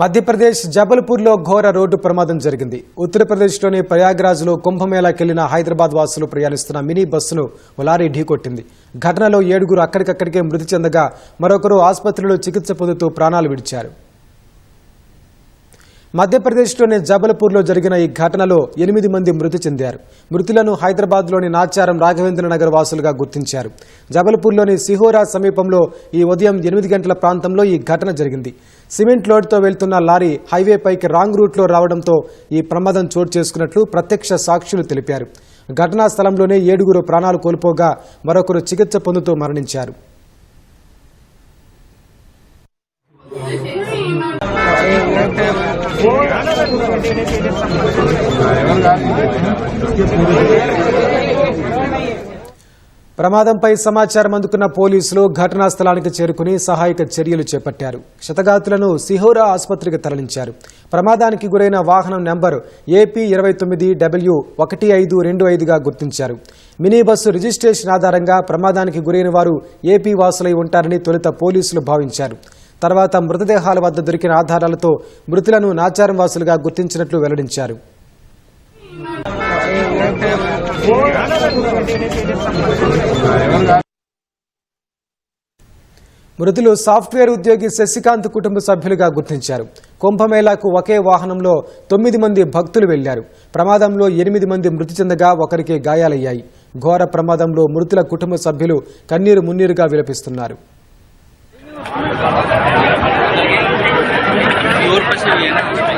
మధ్యప్రదేశ్ జబల్పూర్లో ఘోర రోడ్డు ప్రమాదం జరిగింది. ఉత్తరప్రదేశ్లోని ప్రయాగ్రాజ్లో కుంభమేళాకెళ్ళిన హైదరాబాద్ వాసులు ప్రయాణిస్తున్న మినీ బస్సును ఓ లారీ ఢీకొట్టింది. ఘటనలో ఏడుగురు అక్కడికక్కడికే మృతి చెందగా మరొకరు ఆసుపత్రిలో చికిత్స పొందుతూ ప్రాణాలు విడిచారు. మధ్యప్రదేశ్లోని జబల్పూర్లో జరిగిన ఈ ఘటనలో ఎనిమిది మంది మృతి చెందారు. మృతులను హైదరాబాద్లోని నాచారం రాఘవేంద్ర నగర్ వాసులుగా గుర్తించారు. జబల్పూర్లోని సిహోరా సమీపంలో ఈ ఉదయం ఎనిమిది గంటల ప్రాంతంలో ఈ ఘటన జరిగింది. సిమెంట్ లోడ్తో వెళ్తున్న లారీ హైవేపైకి రాంగ్ రూట్లో రావడంతో ఈ ప్రమాదం చోటు చేసుకున్నట్లు ప్రత్యక్ష సాక్షులు తెలిపారు. ఘటనా స్థలంలోనే ఏడుగురు ప్రాణాలు కోల్పోగా మరొకరు చికిత్స పొందుతూ మరణించారు. ప్రమాదంపై సమాచారం అందుకున్న పోలీసులు ఘటనా స్థలానికి చేరుకుని సహాయక చర్యలు చేపట్టారు. క్షతగాతులను సిహోరా ఆసుపత్రికి తరలించారు. ప్రమాదానికి గురైన వాహనం నెంబర్ ఏపీ ఇరవై తొమ్మిది డబ్ల్యూ ఒకటి ఐదు రెండు ఐదుగా గుర్తించారు. మినీ బస్సు రిజిస్ట్రేషన్ ఆధారంగా ప్రమాదానికి గురైన వారు ఏపీ వాసులై ఉంటారని తొలుత పోలీసులు భావించారు. తర్వాత మృతదేహాల వద్ద దొరికిన ఆధారాలతో మృతులను నాచారం వాసులుగా గుర్తించినట్లు వెల్లడించారు. మృతులు సాఫ్ట్వేర్ ఉద్యోగి శశికాంత్ కుటుంబ సభ్యులుగా గుర్తించారు. కుంభమేళాకు ఒకే వాహనంలో తొమ్మిది మంది భక్తులు వెళ్ళారు. ప్రమాదంలో ఎనిమిది మంది మృతి చెందగా ఒకరికి గాయాలయ్యాయి. ఘోర ప్రమాదంలో మృతుల కుటుంబ సభ్యులు కన్నీరు మున్నీరుగా విలపిస్తున్నారు. Yeah.